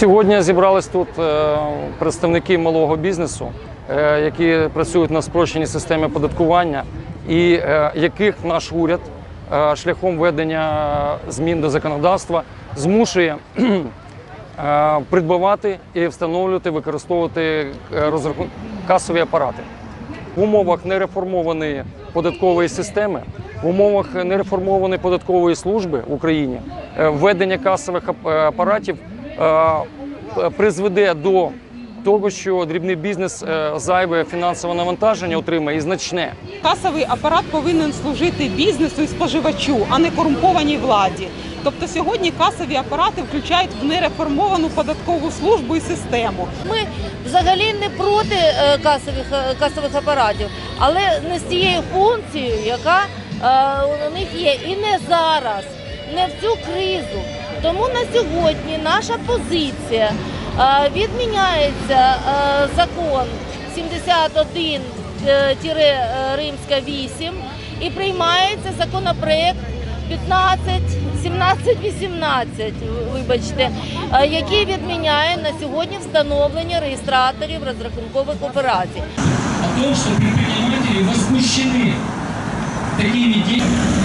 Сьогодні зібрались тут е, представники малого бізнесу, е, які працюють на спрощеній системі податкування, і е, яких наш уряд шляхом введення змін до законодавства змушує придбавати і встановлювати, використовувати касові апарати. В умовах нереформованої податкової системи, в умовах нереформованої податкової служби в Україні введення касових апаратів призведе до того, що дрібний бізнес е, зайве фінансове навантаження отримає і значне. Касовий апарат повинен служити бізнесу і споживачу, а не корумпованій владі. Тобто сьогодні касові апарати включають в нереформовану податкову службу і систему. Ми взагалі не проти е, касових, е, касових апаратів, але не з тією функцією, яка е, у них є. І не зараз, не в цю кризу. Тому на сьогодні наша позиція е, відміняється е, закон 71 е, Римська 8 і приймається законопроект 15, 17, 18, вибачте, який відміняє на сьогодні встановлення реєстраторів розрахункових операцій. о том, что предприниматели возмущены такими действиями